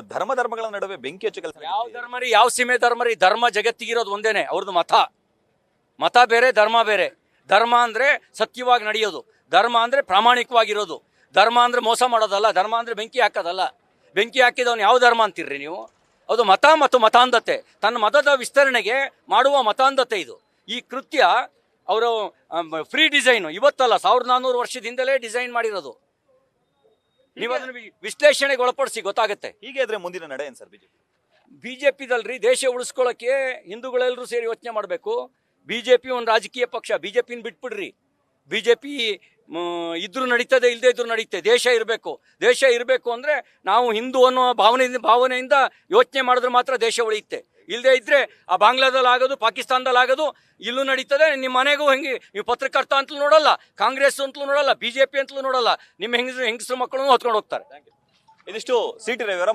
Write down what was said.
ಧರ್ಮ ಧರ್ಮಗಳ ನಡುವೆ ಬೆಂಕಿ ಹಚ್ಚು ಕೆಲಸ ಯಾವ ಧರ್ಮ ರೀ, ಯಾವ ಸೀಮೆ ಧರ್ಮ ರೀ, ಧರ್ಮ ಜಗತ್ತಿಗಿರೋದು ಒಂದೇನೆ, ಅವ್ರದ್ದು ಮತ. ಮತ ಬೇರೆ, ಧರ್ಮ ಬೇರೆ. ಧರ್ಮ ಅಂದ್ರೆ ಸತ್ಯವಾಗಿ ನಡೆಯೋದು. ಧರ್ಮ ಅಂದ್ರೆ ಪ್ರಾಮಾಣಿಕವಾಗಿರೋದು. ಧರ್ಮ ಅಂದ್ರೆ ಮೋಸ ಮಾಡೋದಲ್ಲ, ಧರ್ಮ ಅಂದ್ರೆ ಬೆಂಕಿ ಹಾಕೋದಲ್ಲ. ಬೆಂಕಿ ಹಾಕಿದವನು ಯಾವ ಧರ್ಮ ಅಂತೀರ್ರಿ ನೀವು? ಅದು ಮತ ಮತ್ತು ಮತಾಂಧತೆ. ತನ್ನ ಮತದ ವಿಸ್ತರಣೆಗೆ ಮಾಡುವ ಮತಾಂಧತೆ ಇದು. ಈ ಕೃತ್ಯ, ಅವರು ಫ್ರೀ ಡಿಸೈನು ಇವತ್ತಲ್ಲ, ಸಾವಿರದ ನಾನ್ನೂರು ವರ್ಷದಿಂದಲೇ ಡಿಸೈನ್ ಮಾಡಿರೋದು. ನೀವು ಅದನ್ನ ವಿಶ್ಲೇಷಣೆಗೆ ಒಳಪಡಿಸಿ ಗೊತ್ತಾಗುತ್ತೆ. ಹೀಗೆ ಆದ್ರೆ ಮುಂದಿನ ನಡೆ ಏನ್ ಸರ್ ಬಿಜೆಪಿ? ಬಿಜೆಪಿದಲ್ರಿ ದೇಶ ಉಳಿಸ್ಕೊಳ್ಳೋಕೆ ಹಿಂದೂಗಳೆಲ್ಲರೂ ಸೇರಿ ಯೋಚನೆ ಮಾಡಬೇಕು. ಬಿಜೆಪಿ ಒಂದು ರಾಜಕೀಯ ಪಕ್ಷ ಬಿಜೆಪಿನ ಬಿಟ್ಬಿಡ್ರಿ. ಬಿಜೆಪಿ ಇದ್ರು ನಡೀತದೆ ಇಲ್ಲದೆ ಇದ್ರು ನಡೀತದೆ ದೇಶ ಇರಬೇಕು. ದೇಶ ಇರಬೇಕು ಅಂದರೆ ನಾವು ಹಿಂದೂ ಅನ್ನೋ ಭಾವನೆಯಿಂದ ಭಾವನೆಯಿಂದ ಯೋಚನೆ ಮಾಡಿದ್ರೆ ಮಾತ್ರ ದೇಶ ಉಳಿಯುತ್ತೆ. ಇಲ್ಲದೆ ಇದ್ರೆ ಆ ಬಾಂಗ್ಲಾದಲ್ಲಿ ಆಗೋದು ಪಾಕಿಸ್ತಾನದಲ್ಲಿ ಆಗೋದು ಇಲ್ಲೂ ನಡೀತದೆ. ನಿಮ್ಮ ಮನೆಗೂ ಹೆಂಗೆ, ನೀವು ಪತ್ರಕರ್ತ ಅಂತಲೂ ನೋಡಲ್ಲ, ಕಾಂಗ್ರೆಸ್ ಅಂತಲೂ ನೋಡಲ್ಲ, ಬಿಜೆಪಿ ಅಂತಲೂ ನೋಡಲ್ಲ. ನಿಮ್ಮ ಹೆಂಗಸರು ಹೆಂಗಸರು ಮಕ್ಕಳನ್ನು ಹೊತ್ಕೊಂಡು ಹೋಗ್ತಾರೆ. ಇದಿಷ್ಟು ಸಿ ಟಿ ರವಿಯವರ